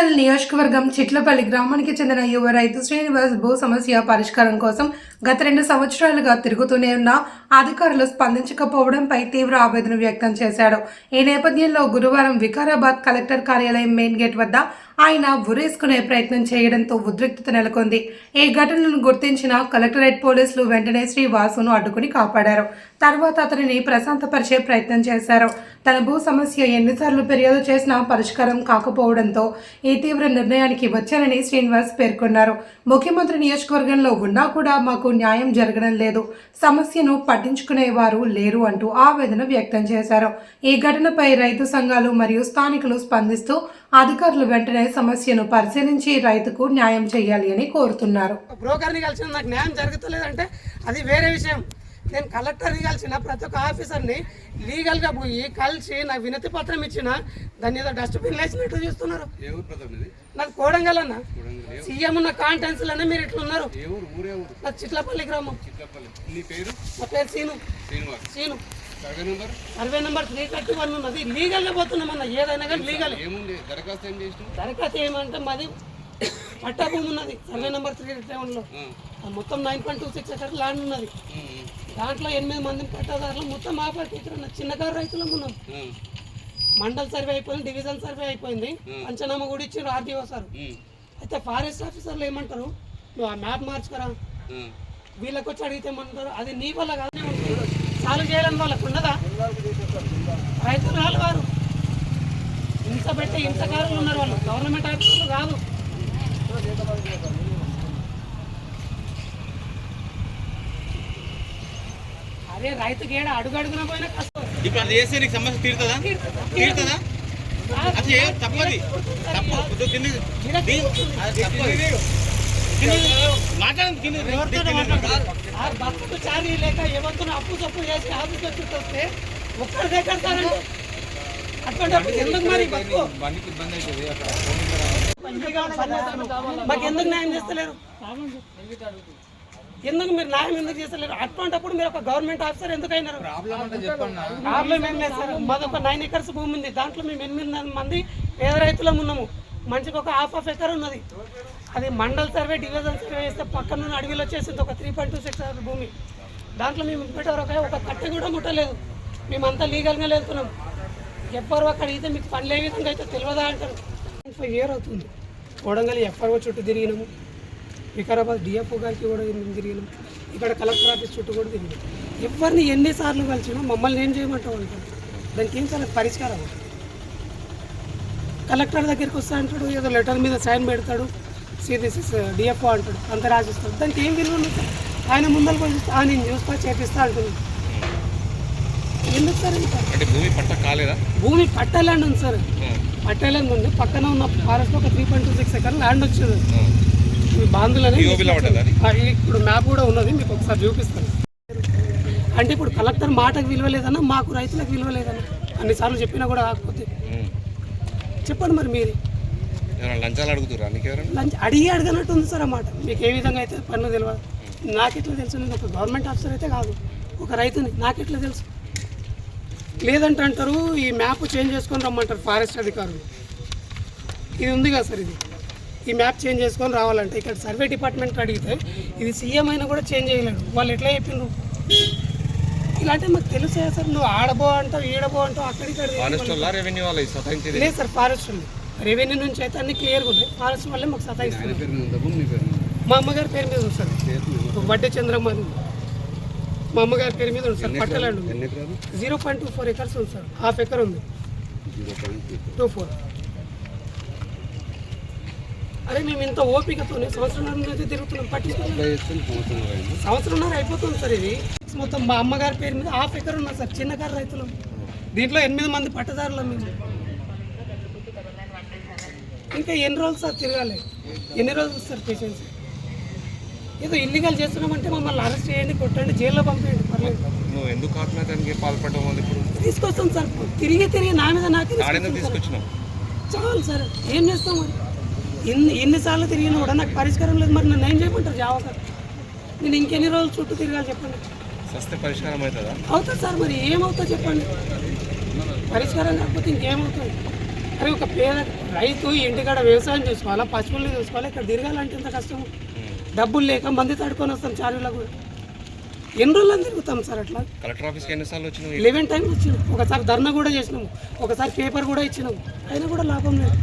కొడంగల్ నియోజకవర్గం చిట్లపల్లి గ్రామానికి చెందిన యువ రైతు శ్రీనివాస్ భూ సమస్య పరిష్కారం కోసం గత రెండు సంవత్సరాలుగా తిరుగుతూనే ఉన్న అధికారులు స్పందించకపోవడంపై తీవ్ర ఆవేదన వ్యక్తం చేశాడు. ఈ నేపథ్యంలో గురువారం వికారాబాద్ కలెక్టర్ కార్యాలయం మెయిన్ గేట్ వద్ద ఆయన ఉరేసుకునే ప్రయత్నం చేయడంతో ఉద్రిక్తత నెలకొంది. ఈ ఘటనను గుర్తించిన కలెక్టరేట్ పోలీసులు వెంటనే శ్రీవాసును అడ్డుకుని కాపాడారు. తర్వాత అతనిని ప్రశాంతపరిచే ప్రయత్నం చేశారు. తన భూ సమస్య ఎన్నిసార్లు ఫిర్యాదు చేసినా పరిష్కారం కాకపోవడంతో ఈ తీవ్ర నిర్ణయానికి వచ్చానని శ్రీనివాస్ పేర్కొన్నారు. ముఖ్యమంత్రి నియోజకవర్గంలో ఉన్నా కూడా మాకు న్యాయం జరగడం లేదు. సమస్యను పట్టించుకునేవారు లేరు అంటూ ఆవేదన వ్యక్తం చేశారు. ఈ ఘటనపై రైతు సంఘాలు మరియు స్థానికులు స్పందిస్తూ అధికారులు వెంటనే సమస్యను పరిశీలించి రైతుకు న్యాయం చేయాలి అని కోరుతున్నారు. బ్రోకర్ని కలిసిన నాకు న్యాయం జరుగుతలేదంటే అది వేరే విషయం. నేను కలెక్టర్ని కలిసిన ప్రతి ఒక్క ఆఫీసర్ని లీగల్గా పోయి కలిసి నాకు వినతి పత్రం ఇచ్చిన దాన్ని ఏదో డస్ట్బిన్ వేసినట్టు చూస్తున్నారు. నాకు కోడంగల్ అన్న. సీఎం ఉన్న కాంటెన్స్లోనే మీరు ఊరే? ఊరు నాకు చిట్లపల్లి గ్రామం. నీ పేరు? Seenu. Seenu. Survey number? Three thirty one ఉన్నది. లీగల్గా పోతున్నామన్న. ఏదైనా కానీ లీగల్ దరఖాస్తు ఏమంటే మాది పట్టా భూమి ఉన్నది. సర్వే నెంబర్ త్రీ ఆ, మొత్తం nine point two six acre land ఉన్నది. దాంట్లో ఎనిమిది మంది పట్టాదారులు మొత్తం మా పార్టీ ఇక్కడ ఉన్న చిన్నకారు రైతులం ఉన్నాం. మండల్ సర్వే అయిపోయింది డివిజన్ సర్వే అయిపోయింది. పంచనామా కూడా ఇచ్చిండ్రు ఆర్డీఓ సార్. అయితే ఫారెస్ట్ ఆఫీసర్లు ఏమంటారు? నువ్వు ఆ మ్యాప్ మార్చుకరా. వీళ్ళకి వచ్చి అడిగితే ఏమంటారు? అది నీ వల్ల కాదు సాల్వ్ చేయాలని వాళ్ళకు ఉన్నదా? రైతులు వారు. హింస పెట్టే హింసకారులు ఉన్నారు వాళ్ళు. గవర్నమెంట్ ఆఫీసర్లు కాదు. అదే రైతుకి ఏడ అడుగు అడుగున పోయినా కష్టం ఇప్పుడు అది చేస్తే నీకు సమస్య తీరుతుందా తీరుతుందా అది తప్పది తప్పు భక్తులు చారీ లేక ఎవరితో అప్పు తప్పు చేసి ఆఫీస్ వచ్చి వస్తే ఒక్కరి దగ్గర అటువంటిప్పుడు ఎందుకు మరి బతుకు మాకు ఎందుకు న్యాయం చేస్తలేరు? ఎందుకు మీరు న్యాయం ఎందుకు చేస్తలేరు? అటువంటిప్పుడు మీరు ఒక గవర్నమెంట్ ఆఫీసర్ ఎందుకు అయినారు ప్రాబ్లం ఏం లేదు సార్. మాది ఒక నైన్ ఎకర్స్ భూమి ఉంది. దాంట్లో మేము ఎనిమిది మంది పేద రైతులం ఉన్నాము. మంచిగా ఒక హాఫ్ ఆఫ్ ఎకర్ ఉన్నది. అది మండల్ సర్వే డివిజన్ సర్వే వేస్తే పక్కన అడవిలో వచ్చేసింది ఒక త్రీ పాయింట్ టూ సిక్స్ భూమి. దాంట్లో మేము పెట్టారు ఒక ఒక కట్టె కూడా ముట్టలేదు. మేమంతా లీగల్గా వెళ్తున్నాం. ఎవ్వరు అక్కడ అయితే మీకు పని ఏ విధంగా అయితే తెలియదా అంటారు? ఫైవ్ ఇయర్ అవుతుంది కొడంగల్ ఎఫ్ఆర్ఓ చుట్టూ తిరిగినాము. వికారాబాద్ డిఎఫ్ఓ గారికి కూడా తిరిగినాం ఇక్కడ కలెక్టర్ ఆఫీస్ చుట్టూ కూడా తిరిగినాం ఎవరిని ఎన్నిసార్లు కలిసినా మమ్మల్ని ఏం చేయమంటావు అంటారు? దానికి ఏం చాలా పరిష్కారం కలెక్టర్ దగ్గరికి వస్తా అంటాడు ఏదో లెటర్ మీద సైన్ పెడతాడు సి దిస్ ఇస్ డిఎఫ్ఓ అంటాడు అంత రాసిస్తాడు దానికి ఏం విలువ? ఆయన ముందరకు వచ్చి "ఆ, నేను చూస్తా చేపిస్తా అంటున్నాను ఎందుకు సార్ భూమి పట్ట కాలేదా? భూమి పట్టాలండి ఉంది సార్ ఆ, పట్టాలని ఉంది. పక్కన ఉన్న ఫారెస్ట్ ఒక three point two six acre land వచ్చింది. బాంధులని ఇప్పుడు మ్యాప్ కూడా ఉన్నది. మీకు ఒకసారి చూపిస్తాను. అంటే ఇప్పుడు కలెక్టర్ మాటకు విలువ లేదన్నా మాకు రైతులకు విలువ లేదన్నా అన్నిసార్లు చెప్పినా కూడా కాకపోతే. చెప్పండి మరి మీరు. లంచాలు అడుగుతురా లంచ్ అడిగి అడగనట్టు ఉంది సార్ అన్నమాట మీకు ఏ విధంగా అయితే పన్ను తెలియదు నాకు ఎట్లా తెలుసు? నేను ఒక గవర్నమెంట్ ఆఫీసర్ అయితే కాదు. ఒక రైతుని. నాకు ఎట్లా తెలుసు? లేదంటే అంటారు ఈ మ్యాప్ చేంజ్ చేసుకొని రమ్మంటారు ఫారెస్ట్ అధికారులు. ఇది ఉంది కదా సార్ ఇది. ఈ మ్యాప్ చేంజ్ చేసుకొని రావాలంటే ఇక్కడ సర్వే డిపార్ట్మెంట్ అడిగితే ఇది సీఎం అయినా కూడా చేంజ్ చేయలేడు. వాళ్ళు ఎట్లా చెప్పిండ్రు ఇలాంటి మాకు తెలుసా సార్? నువ్వు ఆడబో అంటావు ఈడబో అంటావు సతాయించేది లేదు సార్ ఫారెస్ట్ ఉంది రెవెన్యూ నుంచి అయితే అన్ని క్లియర్గా ఉన్నాయి ఫారెస్ట్ వల్లే మాకు సతాయిస్తుంది? మా అమ్మగారి పేరు మీద ఉంది సార్. వడ్డే చంద్రమ్మ. మా అమ్మగారి పేరు మీద ఉంది sir patta land zero point two four acres ఉంది సార్ హాఫ్ ఎకర్ ఉంది. Two four. అరే మేము ఇంత ఓపికతోనే సంవత్సరం తిరుగుతున్నాం చేస్తే సంవత్సరం అయిపోతుంది సార్ ఇది. మొత్తం మా అమ్మగారి పేరు మీద హాఫ్ ఎకర్ ఉన్నా సార్ చిన్న కారు రైతులు. దీంట్లో ఎనిమిది మంది పట్టదారులు మేము. ఇంకా ఎన్ని రోజులు సార్ తిరగాలి? ఎన్ని రోజులు సార్ పేషెన్స్ ఏదో ఇల్లీగల్ చేస్తున్నామంటే మమ్మల్ని అరెస్ట్ చేయండి కొట్టండి జైల్లో పంపేయండి పర్లేదు. నువ్వు ఎందుకు ఆత్మహత్యానికి పాల్పడడం వల్ల ఇప్పుడు? తీసుకొస్తాం సార్. తిరిగి తిరిగి నా మీద నాకే సార్. చాలు సార్. ఏం చేస్తాం మరి? ఎన్ని ఎన్నిసార్లు తిరిగినా కూడా నాకు పరిష్కారం లేదు. మరి నన్ను ఏం చేయమంటారు జావక నేను ఇంకెన్ని రోజులు చుట్టూ తిరగాలి చెప్పండి. సస్తే పరిష్కారం అవుతుందా? అవుతుంది సార్ మరి ఏమవుతుందో చెప్పండి. పరిష్కారం కాకపోతే ఇంకేమవుతుంది? అరే ఒక పేద రైతు ఇంటికాడ వ్యవసాయం చేసుకోవాలా పశువుల్ని చూసుకోవాలి ఇక్కడ తిరగాలంటే ఎంత కష్టం డబ్బులు లేక మంది తడుకొని వస్తాం చార్జీలకు ఎన్ని రోజులు తిరుగుతాం సార్ అట్లా? కలెక్టర్ ఆఫీస్కి ఎన్నిసార్లు వచ్చినావు? లెవెన్ టైమ్స్ వచ్చినాం. ఒకసారి ధర్నా కూడా చేసినాము ఒకసారి పేపర్ కూడా ఇచ్చినాము అయినా కూడా లాభం లేదు.